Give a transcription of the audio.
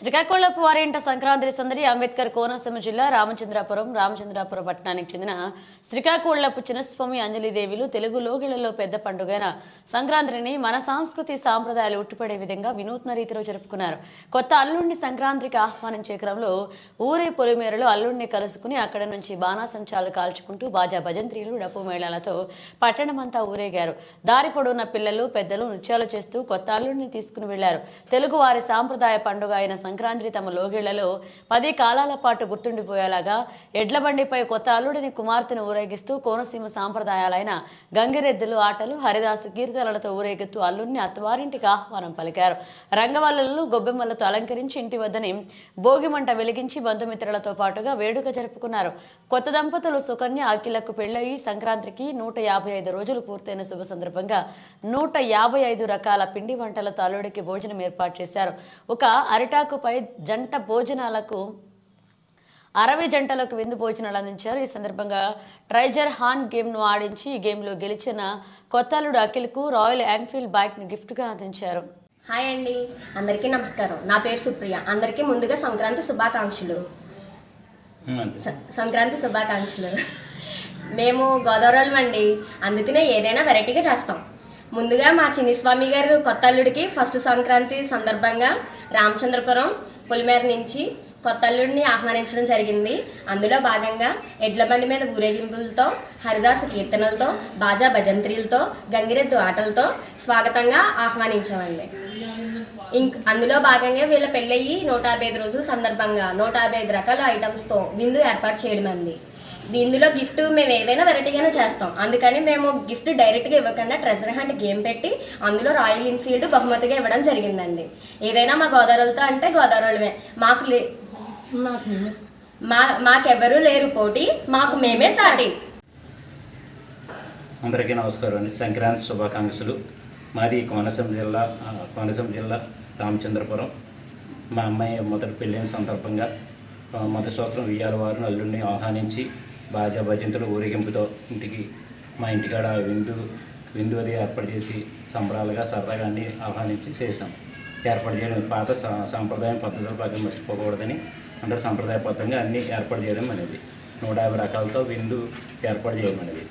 శ్రీకాకుళపు వారింట సంక్రాంతి సందడి అంబేద్కర్ కోనసీమ జిల్లా రామచంద్రాపురం రామచంద్రాపురం పట్టణానికి చెందిన శ్రీకాకుళపు చిన్నస్వామి అంజలిదేవిలు తెలుగు లోగిళ్ళలో పెద్ద పండుగైన సంక్రాంతిని మన సాంస్కృతి సాంప్రదాయాలు ఉట్టుపడే విధంగా వినూత్న రీతిలో జరుపుకున్నారు. కొత్త అల్లుడిని సంక్రాంతికి ఆహ్వానించే క్రమంలో ఊరే పొలిమేరలో అల్లుడిని కలుసుకుని అక్కడ నుంచి బాణాసంచాలు కాల్చుకుంటూ బాజా భజంత్రీలు డప్పు మేళాలతో పట్టణమంతా ఊరేగారు. దారి పొడవున పిల్లలు పెద్దలు నృత్యాలు చేస్తూ కొత్త అల్లుడిని తీసుకుని వెళ్ళారు. తెలుగు వారి సాంప్రదాయ పండుగ అయిన సంక్రాంతి తమ లోగిళ్ళలో పది కాలాల పాటు గుర్తుండిపోయేలాగా ఎడ్లబండిపై కొత్త అల్లుడిని కుమార్తెను ఊరేగిస్తూ కోనసీమ సాంప్రదాయాలైన గంగిరెద్దులు ఆటలు హరిదాస్ కీర్తనలతో ఊరేగుతూ అల్లుడిని అత్తవారింటికి ఆహ్వానం పలికారు. రంగవల్లులను గొబ్బెమ్మలతో అలంకరించి ఇంటి వద్దని భోగిమంట వెలిగించి బంధుమిత్రులతో పాటుగా వేడుక జరుపుకున్నారు. కొత్త దంపతులు సుకన్య అఖిలకు పెళ్ళయి సంక్రాంతికి నూట యాభై ఐదు రోజులు పూర్తయిన శుభ సందర్భంగా నూట యాభై ఐదు రకాల పిండి వంటలతో అల్లుడికి భోజనం ఏర్పాటు చేశారు. ఒక అరిటాకు అరిటాకుపై జంట భోజనాలకు అరవై జంటలకు విందు భోజనాలు అందించారు. ఈ సందర్భంగా ట్రైజర్ హాన్ గేమ్ను ఆడించి ఈ గేమ్లో గెలిచిన కొత్తల్లుడు అఖిల్కు రాయల్ ఎన్ఫీల్డ్ బైక్ను గిఫ్ట్గా అందించారు. హాయ్ అండి. అందరికీ నమస్కారం. నా పేరు సుప్రియ. అందరికీ ముందుగా సంక్రాంతి శుభాకాంక్షలు. సంక్రాంతి శుభాకాంక్షలు. మేము గోదావరి అండి. అందుకనే ఏదైనా వెరైటీగా చేస్తాం. ముందుగా మా చిన్నిస్వామి గారు కొత్త అల్లుడికి ఫస్ట్ సంక్రాంతి సందర్భంగా రామచంద్రపురం పొలిమేర నుంచి కొత్త అల్లుడిని ఆహ్వానించడం జరిగింది. అందులో భాగంగా ఎడ్ల బండి మీద ఊరేగింపులతో హరిదాసు కీర్తనలతో బాజా భజంత్రీలతో గంగిరెద్దు ఆటలతో స్వాగతంగా ఆహ్వానించామండి. ఇంక్ అందులో భాగంగా వీళ్ళ పెళ్ళయ్యి నూట యాభై ఐదు రోజుల సందర్భంగా నూట యాభై ఐదు రకాల ఐటమ్స్తో విందు ఏర్పాటు చేయడం అంది ఇందులో గిఫ్ట్ మేము ఏదైనా వెరైటీగానే చేస్తాం. అందుకని మేము గిఫ్ట్ డైరెక్ట్గా ఇవ్వకుండా ట్రెజర్ హంట్ గేమ్ పెట్టి అందులో రాయల్ ఎన్ఫీల్డ్ బహుమతిగా ఇవ్వడం జరిగిందండి. ఏదైనా మా గోదావరితో అంటే గోదావరిమే మాకు లే మా మాకెవరూ లేరు పోటీ. మాకు మేమే సాటి. అందరికీ నమస్కారం అండి. సంక్రాంతి శుభాకాంక్షలు. మాది కోనసీమ జిల్లా కోనసీమ జిల్లా రామచంద్రపురం. మా అమ్మాయి మొదటి పెళ్ళైన సందర్భంగా ఆ, మొదటి సూత్రం ఉయ్యాల వారిని అల్లుడిని ఆహ్వానించి బాజా భజంతులు ఊరేగింపుతో ఇంటికి మా ఇంటికాడ విందు విందు అది ఏర్పాటు చేసి సంబరాలుగా సరదాగా అన్ని ఆహ్వానించి చేసాం ఏర్పాటు చేయడం పాత సా- సాంప్రదాయం పద్ధతుల ప్రకారం మర్చిపోకూడదని అందరూ సంప్రదాయబద్ధంగా అన్నీ ఏర్పాటు చేయడం అనేది నూట యాభై రకాలతో విందు ఏర్పాటు చేయడం అనేది.